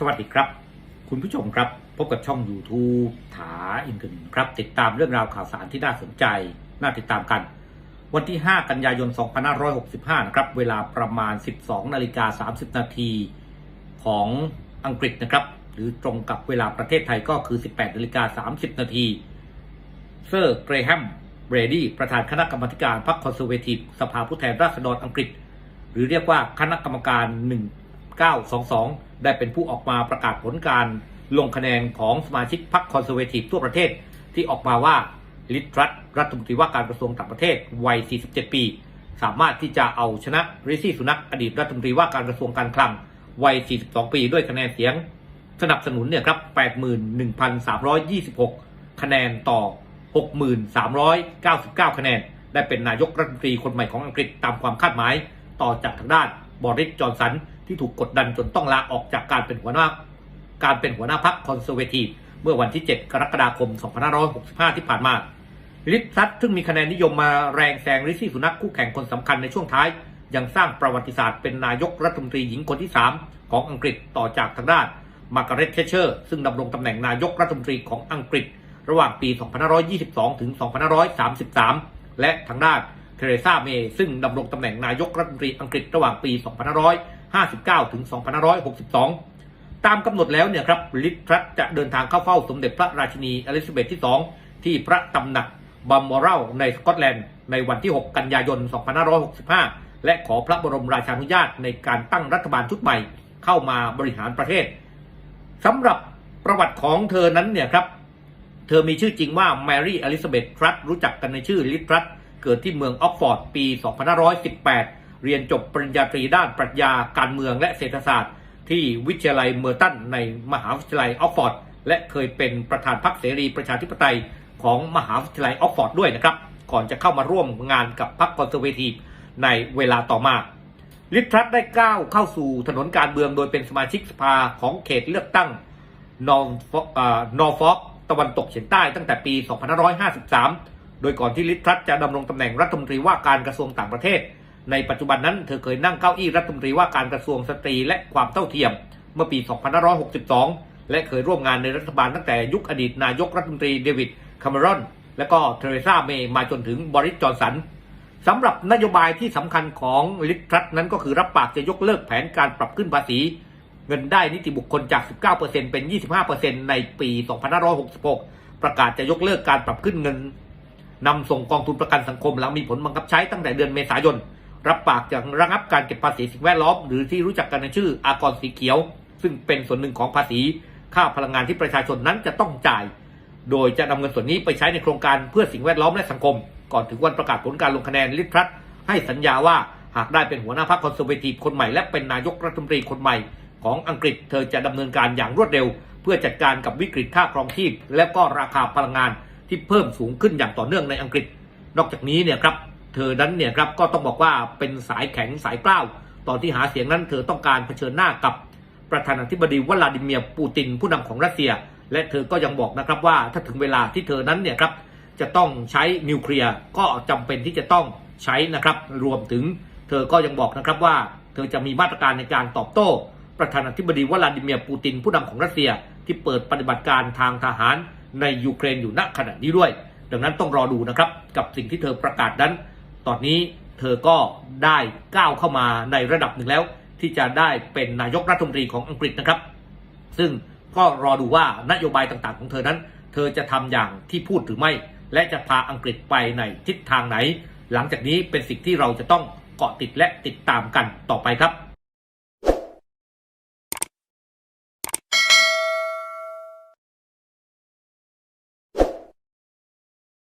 สวัสดีครับ คุณผู้ชมครับ พบกับช่อง YouTube ถาอินเทอร์เน็ตครับ ติดตามเรื่องราวข่าวสารที่น่าสนใจ น่าติดตามกัน วันที่ 5 กันยายน 2565 นะครับ เวลาประมาณ 12 นาฬิกา 30 นาทีของอังกฤษนะครับ หรือตรงกับเวลาประเทศไทยก็คือ 18 นาฬิกา 30 นาทีเซอร์เกรแฮมเบรดี้ประธานคณะกรรมการพรรคคอนเซอร์เวทีฟสภาผู้แทนราษฎรอังกฤษ หรือเรียกว่าคณะกรรมการ 1922 ได้เป็นผู้ออกมาประกาศผลการลงคะแนนของสมาชิกพรรคคอนเซอร์เวทีฟทั่วประเทศ ที่ออกมาว่าลิทรัตรัฐมนตรีว่าการกระทรวงต่างประเทศวัย 47 ปี สามารถที่จะเอาชนะริซี่สุนักอดีตรัฐมนตรีว่าการกระทรวงการคลังวัย 42 ปีด้วยคะแนนเสียงสนับสนุนเนี่ยครับ 81,326 คะแนนต่อ 6,399 คะแนน ได้เป็นนายกรัฐมนตรีคนใหม่ของอังกฤษตามความคาดหมาย ต่อจากทางด้านบริส จอนสัน ที่ถูกกดดันจนต้องลาออกจากการเป็นหัวหน้า การเป็นหัวหน้าพรรคคอนเซอร์เวทีฟเมื่อวันที่ 7 กรกฎาคม 2565 ที่ผ่านมา ลิทซัตซึ่งมีคะแนนนิยมมาแรงแซงริซี่สุนักคู่แข่งคนสำคัญในช่วงท้าย ยังสร้างประวัติศาสตร์เป็นนายกรัฐมนตรีหญิงคนที่ 3 ของอังกฤษต่อจากทางด้านมาร์กาเร็ตเทเชอร์ ซึ่งดำรงตำแหน่งนายกรัฐมนตรีของอังกฤษ ระหว่างปี 2522 ถึง 2533 และทางด้านเทเรซา เมย์ ซึ่งดำรงตำแหน่งนายกรัฐมนตรีอังกฤษระหว่างปี 2559 ถึง 2562 ตามกำหนดแล้วเนี่ยครับลิทรัตจะเดินทางเข้าเฝ้าสมเด็จพระราชินีอลิซาเบธที่ 2 ที่พระตำหนักบัมมอรัลในสกอตแลนด์ ในวันที่ 6 กันยายน 2565 และขอพระบรมราชานุญาตในการตั้งรัฐบาลชุดใหม่เข้ามาบริหารประเทศสำหรับประวัติของเธอนั้นเนี่ยครับเธอมีชื่อจริงว่าแมรี่อลิซาเบธทรัตรู้จักกันในชื่อลิทรัตเกิดที่เมืองออกฟอร์ดปี 2518 เรียนจบปริญญาตรีด้านปรัชญาการเมืองและเศรษฐศาสตร์ ที่วิทยาลัยเมอร์ตันในมหาวิทยาลัยออกฟอร์ดและเคยเป็นประธานพรรคเสรีประชาธิปไตยของมหาวิทยาลัยออกฟอร์ดด้วยนะครับ ก่อนจะเข้ามาร่วมงานกับพรรคคอนเซอร์เวทีฟในเวลาต่อมา ลิทรัตได้ก้าวเข้าสู่ถนนการเมืองโดยเป็นสมาชิกสภาของเขตเลือกตั้งนอร์ฟอร์ฟอกตะวันตกเฉียงใต้ตั้งแต่ปี 2553 โดยก่อนที่ลิทรัตจะดำรงตำแหน่งรัฐมนตรีว่าการกระทรวงต่างประเทศ ในปัจจุบันนั้นเธอเคยนั่งเก้าอี้รัฐมนตรีว่าการกระทรวงสตรีและความเท่าเทียม เมื่อปี 2562 และเคยร่วมงานในรัฐบาลตั้งแต่ยุคอดีตนายกรัฐมนตรีเดวิดคาเมรอน และก็เทเรซาเมย์มาจนถึงบริสจอนสันสำหรับนโยบายที่สำคัญของลิทรัตนั้นก็คือรับปากจะยกเลิกแผนการปรับขึ้นภาษี เงินได้นิติบุคคลจาก 19%เป็น 25%ในปี 2566 ประกาศจะยกเลิกการปรับขึ้นเงินนำส่งกองทุนประกันสังคมหลังมีผลบังคับใช้ตั้งแต่เดือนเมษายน รับปากจะระงับการเก็บภาษีสิ่งแวดล้อมหรือที่รู้จักกันในชื่ออากรสีเขียว ซึ่งเป็นส่วนหนึ่งของภาษีค่าพลังงานที่ประชาชนนั้นจะต้องจ่าย โดยจะนำเงินส่วนนี้ไปใช้ในโครงการเพื่อสิ่งแวดล้อมและสังคม ก่อนถึงวันประกาศผลการลงคะแนนลิทรัตให้สัญญาว่าหากได้เป็นหัวหน้าพรรคคอนเซอร์เวทีฟคนใหม่และเป็นนายกรัฐมนตรีคนใหม่ ของอังกฤษเธอจะดำเนินการอย่างรวดเร็ว เพื่อจัดการกับวิกฤตค่าครองชีพและก็ราคาพลังงานที่เพิ่มสูงขึ้นอย่างต่อเนื่องในอังกฤษ นอกจากนี้เนี่ยครับ เธอนั้นเนี่ยครับก็ต้องบอกว่าเป็นสายแข็งสายกล้าว ตอนที่หาเสียงนั้นเธอต้องการเผชิญหน้ากับประธานาธิบดีวลาดิเมียร์ปูตินผู้นำของรัสเซีย และเธอก็ยังบอกนะครับว่าถ้าถึงเวลาที่เธอนั้นเนี่ยครับจะต้องใช้นิวเคลียร์ก็จำเป็นที่จะต้องใช้นะครับรวมถึงเธอก็ยังบอกนะครับว่า เธอจะมีมาตรการในการตอบโต้ ประธานาธิบดีวลาดิเมียร์ปูตินผู้นำของรัสเซีย ที่เปิดปฏิบัติการทางทหารในยูเครนอยู่ณขณะนี้ด้วย ดังนั้นต้องรอดูนะครับกับสิ่งที่เธอประกาศนั้น ตอนนี้เธอก็ได้ก้าวเข้ามาในระดับหนึ่งแล้ว ที่จะได้เป็นนายกรัฐมนตรีของอังกฤษนะครับ ซึ่งก็รอดูว่านโยบายต่างๆ ของเธอนั้น เธอจะทำอย่างที่พูดหรือไม่ และจะพาอังกฤษไปในทิศทางไหน หลังจากนี้เป็นสิ่งที่เราจะต้องเกาะติดและติดตามกันต่อไปครับ